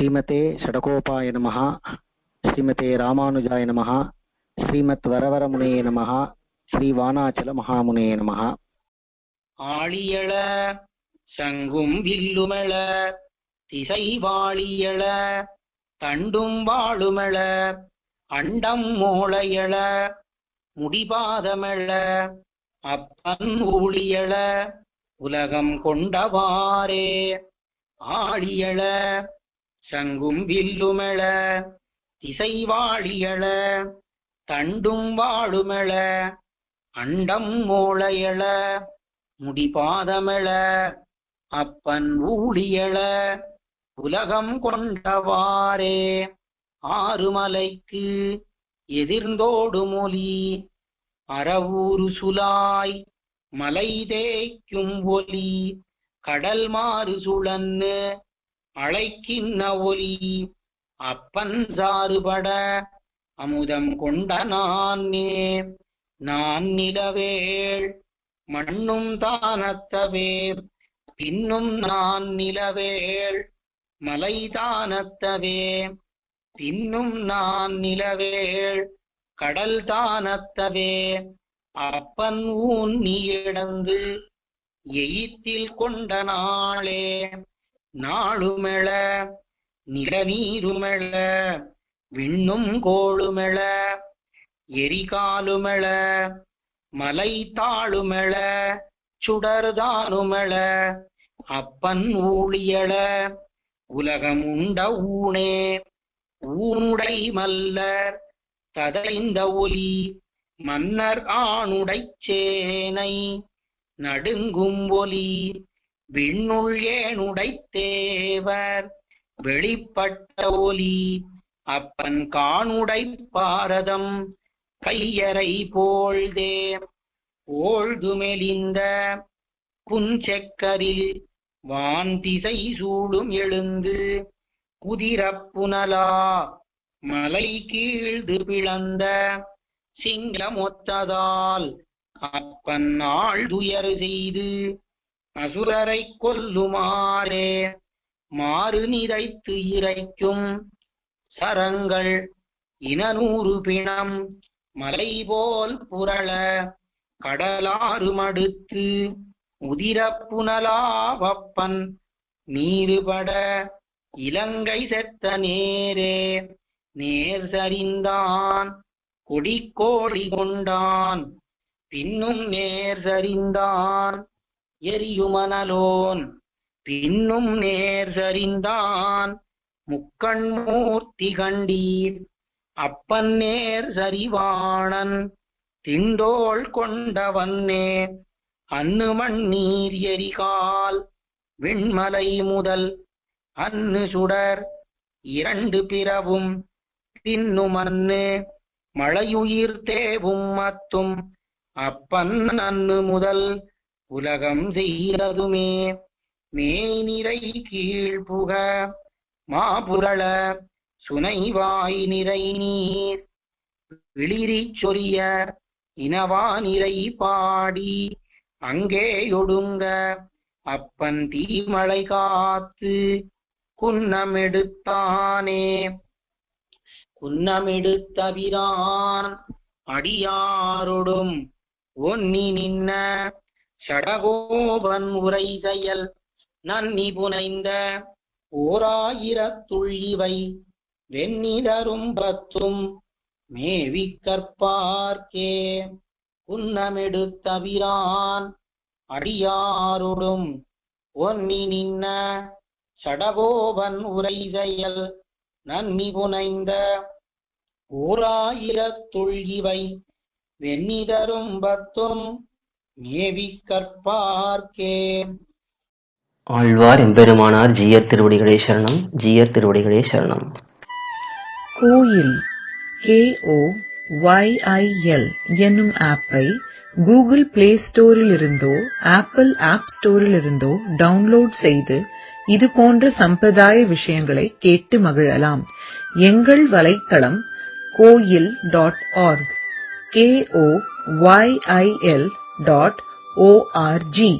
ஸ்ரீமதே ஷடகோபாய நமः ஸ்ரீமதே ராமானுஜாய நமः ஸ்ரீமத் வரவரமுனே நமः ஸ்ரீ வானாச்சல மகாமுனே நமः ஆழியள சங்கும் வில்லுமள திசை வாழியள தண்டும் வாழுமள அண்டம் மோளையள முடிபாதமள அப்பன் ஊழியள உலகம் கொண்டவாரே ஆழியள சங்கும் வில்லுமள திசை வாழியள தண்டும் வாழுமள அண்டம் மோளையள முடிபாதமள அப்பன் ஊழியள உலகம் கொண்டவாரே ஆறுமலைக்கு எதிர்ந்தோடு மொழி அறவூரு சுலாய் மலை தேய்க்கும் ஒலி கடல் மாறு சுழன்னு அழைக்கின்ன ஒலி அப்பன் சாறுபட அமுதம் கொண்ட நானே நான் நிலவேள் மண்ணும் தானத்தவே பின்னும் நான் நிலவேள் மலை தானத்தவே. பின்னும் நான் நிலவேள் கடல் தானத்தவே. அப்பன் ஊன் நீ இழந்து எயித்தில் கொண்ட நாளே. நாளுமெள நிலநீருமெள விண்ணும் கோளுமெள எரிகாலுமெள மலை தாழுமெள சுடர்தானுமெள அப்பன் ஊழியள உலகம் உண்ட ஊனே ஊனுடை மல்லர் ததைந்த ஒலி மன்னர் ஆணுடைச் சேனை நடுங்கும் ஒலி விண்ணுள் தேவர் வெளிப்பட்ட ஒலி அப்பன் காணுடை பாரதம் கையறை போழ்தே ஓழ்துமெலிந்த புஞ்செக்கரில் வான் திசை சூடும் எழுந்து குதிரப்புனலா மலை கீழ்ந்து பிளந்த சிங்கமொத்ததால் அப்பன் நாள் துயர் செய்து அசுரரை கொல்லுமாறே. மாறு நிறைத்து இறைக்கும் சரங்கள் இனநூறு பிணம் மலை போல் புரள கடலாறு மடுத்து உதிரப்புனலாவப்பன் நீருபட இலங்கை செத்த நேரே. நேர் சரிந்தான் கொடிக்கோழி கொண்டான் பின்னும் நேர் சரிந்தான் எரியுமனலோன். பின்னும் நேர் சரிந்தான் முக்கண் மூர்த்தி கண்டீர். அப்பன் நேர் சரிவாணன் திண்டோள் கொண்டவன்னே அன்னு மண்ணீர் எரிகால். விண்மலை முதல் அன்னு சுடர். இரண்டு பிறவும் பின்னும் அன்னு மழையுயிர் தேவும் மத்தும் அப்பன் அன்னு முதல் உலகம் செய்ததுமே மேனிறை கீழ் புக மாபுரள சுனைவாய் நிறை நீர். விளிரி சொரிய இனவா நிறை பாடி அங்கே ஒடுங்க அப்பன் தீமழை காத்து குன்னமெடுத்தானே. குன்னமெடுத்தவிரான் அடியாரொடும் ஒன்னி நின்ன ஷடகோபன் உரைதையல் நன்னி புனைந்த ஓராயிரத்துள் இவை வெண்ணிடரும் பத்தும் மேவி கற்பார்க்கே. குன்னமெடுத்தவிரான் அடியாருடும் ஒன்னி நின்ன சடகோபன் உரைதையல் நன்னி புனைந்த ஓராயிரத்துள் இவை வெண்ணிதரும் பத்தும் கற்பார்க்கே ஆழ்வார் எம்பெருமானார் ஜீயர் திருவடிகளே சரணம் ஜீயர் திருவடிகளே சரணம். கோயில் கேஓ ஒய்ஐஎல் என்னும் ஆப்பை கூகுள் பிளே ஸ்டோரில் இருந்தோ ஆப்பிள் ஆப் ஸ்டோரில் இருந்தோ டவுன்லோட் செய்து இது போன்ற சம்பிரதாய விஷயங்களை கேட்டு மகிழலாம். எங்கள் வலைத்தளம் Koyil dot org K O Y I L dot O R G